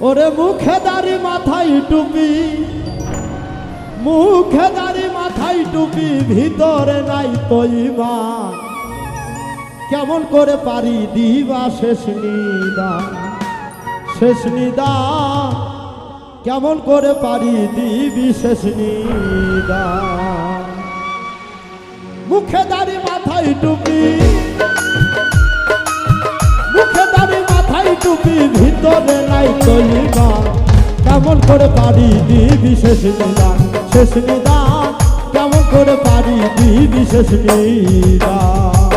ওরে মুখে দাড়ি মাথায় টুপি, মুখে দাড়ি মাথায় টুপি, ভিতরে নাই তৈবা কেমন করে পারি দিবা শেষ নিদা শেষ নিদা। কেমন করে পারি দিবি শেষ নিদা। মুখে দাড়ি মাথায় টুপি, মুখে দাড়ি মাথায় টুপি, ভিতরে নাই তৈবা কেমন করে পারি দিবি শেষ নিদান শেষ নিদান কেমন করে পারি দিবি শেষ নিদান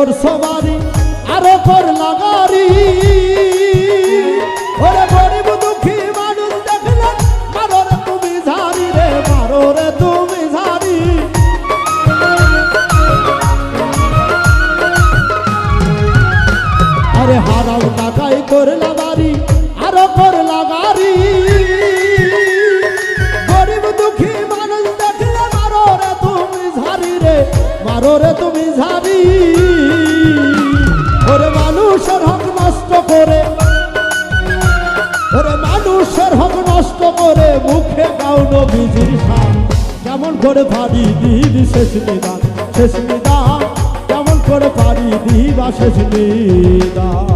করছ বাড়ি আরও কর লাগারি। ওরে গরিব দুঃখী মানুষ দেখলে মারো রে তুমি রে মারো রে তুমি আরে হারাম টাকাই করলা বাড়ি, আরও কর লাগারি গরিব দুঃখী মানুষ দেখলে মারো রে তুমি রে মারো রে তুমি করে পারি দিবি শেষ নিদা শেষ নিদা কেমন করে পারি দিবা শেষ নিদান?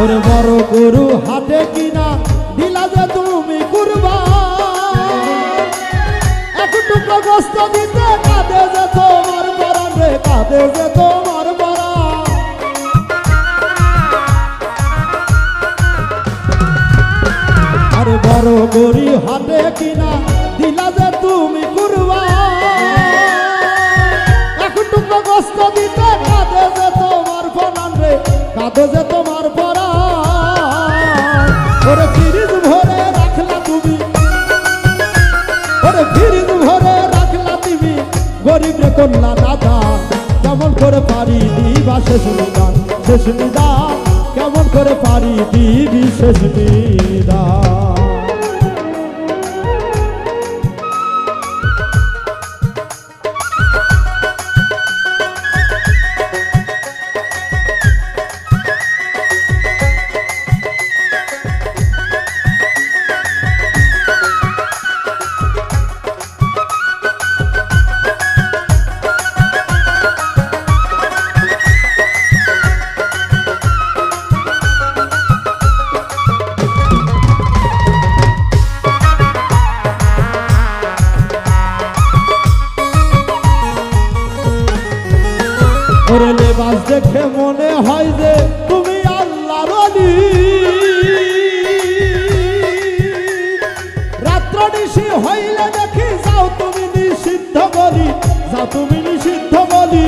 ওরে বড় গরু হাতে কিনা দিলা যে তুমি কুরবা একটুকু গোস্ত দিতে কাঁদে যে তোমার রে, কাঁদে যে তোমার বড় গরি কিনা দিলা যে তুমি কুরবা দিতে কাঁদে যে তোমার রে, কাঁদে যে পারি দিবা শেষ নিদান শেষ নিদান কেমন করে পারি দিবি শেষ নিদান? ওরে লেবাস দেখে মনে হয় যে তুমি আল্লাহ রলি রাত্র নিশি হইলে দেখি, যাও তুমি নিষিদ্ধ বলি, যাও তুমি নিষিদ্ধ বলি।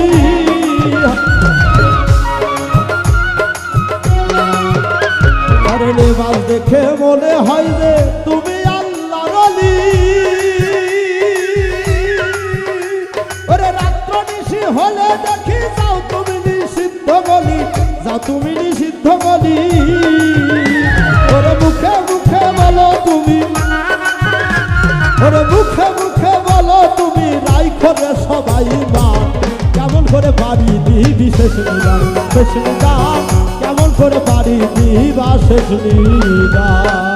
আরে লেবাস দেখে মনে হয় যে তুমি আল্লাহ রলি ওরে, রাত্র নিশি হলে দেখি তুমি নিষিদ্ধ বলি। ওরে মুখে মুখে বলো তুমি। ওরে মুখে মুখে বলো তুমি রাই করে সবাই মা। কেমন করে পারি দিবি শেষ নিদান শেষ নিদান কেমন করে পারি দিবা শেষ নিদান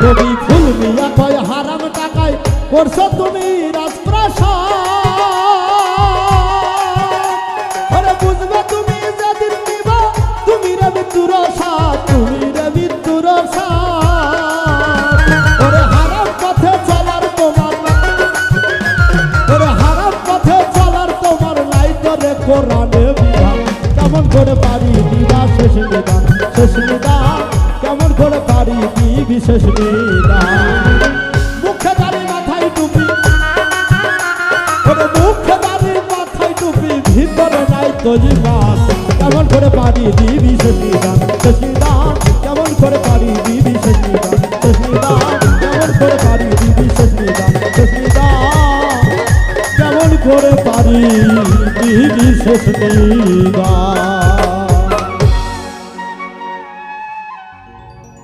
কবি ফুল মিয়া কয় হারাম টাকায় করছ তুমি রাজপ্রাসাদ বুঝবে তুমি যেদিন নিবা তুমি রে মৃত্যুর তুমি রে মৃত্যুর ওরে হারাম পথে চলার তোমার ওরে হারাম পথে চলার তোমার নাই করে কোরআনে কেমন করে পারি দিবা শেষ নিদান শেষ নিদান কেমন করে পারি দিবি শেষ নিদান মুখে দাঁড়ি মাথায় টুপি। মুখে দাঁড়ি মাথায় টুপি, ভিতরে নাই তো কেমন করে পারি দিবি শেষ নিদান শেষ কেমন করে পারি দিবি শেষ নিদান শেষ কেমন করে পারি দিবি শেষ নিদান শেষ কেমন করে পারি দিবি শেষ নিদান